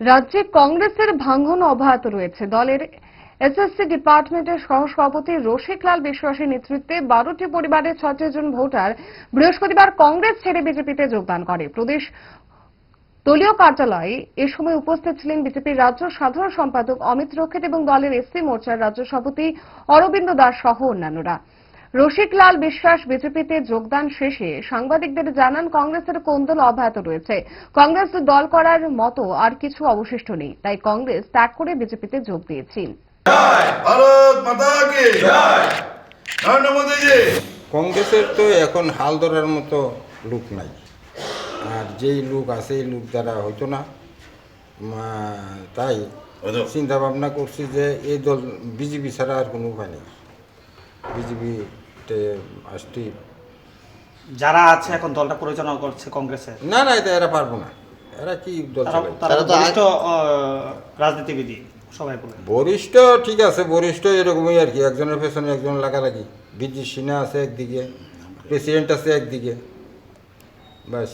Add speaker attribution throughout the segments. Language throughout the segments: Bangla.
Speaker 1: রাজ্যে কংগ্রেসের ভাঙন অব্যাহত রয়েছে। দলের এসএসসি ডিপার্টমেন্টের সহসভাপতি রসিকলাল বিশ্বাসের নেতৃত্বে বারোটি পরিবারের ছত্রিশ জন ভোটার বৃহস্পতিবার কংগ্রেস ছেড়ে বিজেপিতে যোগদান করে। প্রদেশ দলীয় কার্যালয়ে এ সময় উপস্থিত ছিলেন বিজেপির রাজ্য সাধারণ সম্পাদক অমিত রক্ষিত এবং দলের এসসি মোর্চার রাজ্য সভাপতি অরবিন্দ দাস সহ অন্যান্যরা। রসিকলাল বিশ্বাস বিজেপিতে যোগদান শেষে সাংবাদিকদের জানান কংগ্রেসের কোন কোন্দল অব্যাহত রয়েছে। কংগ্রেস দল করার মতো আর কিছু অবশিষ্ট নেই তাই কংগ্রেস ত্যাগ করে বিজেপিতে যোগ দিয়েছি
Speaker 2: ভারত মাতা কি? নরেন্দ্র মোদীজি।
Speaker 3: কংগ্রেসের তো এখন হাল ধরার মতো লোক নাই। আর যেই লোক আছে এই লোক দ্বারা হইতো না। তাই চিন্তা ভাবনা করছি যে এই দল বিজেপি ছাড়া আর কোনো উপায় নেই। বিজেপিতে আসতে
Speaker 4: যারা আছে এখন দলটা পরিচালনা করছে কংগ্রেসে
Speaker 3: না না এটা এরা পারব না। এরা কি দল
Speaker 4: তারা তারা তো বরিষ্ঠ সবাই বলে।
Speaker 3: বরিষ্ঠ ঠিক আছে বরিষ্ঠ এরকমই আর কি একজনের পেছনে একজন লাগালাগি। বিজি সিনহা আছে একদিকে প্রেসিডেন্ট আছে একদিকে। বাস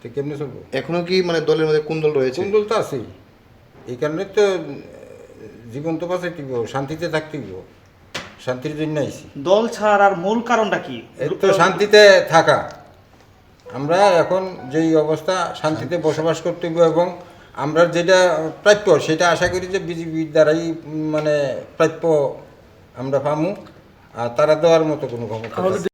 Speaker 3: তো কেমনি চলবো?
Speaker 5: এখনও কি মানে দলের মধ্যে কোন কুন্দল রয়েছে?
Speaker 3: কুন্দল তো আছেই। এই কারণে তো জীবন তো বাঁচাই দিব শান্তিতে থাকতে দিব শান্তির জন্য আইছি।
Speaker 4: দল ছাড়ার মূল কারণটা কি?
Speaker 3: এই তো শান্তিতে থাকা। আমরা এখন যেই অবস্থা শান্তিতে বসবাস করতে হবে এবং আমরা যেটা প্রাপ্য সেটা আশা করি যে বিজেপির দ্বারাই মানে প্রাপ্য আমরা পামু আর তারা দেওয়ার মতো কোনো ক্ষমতা নেই।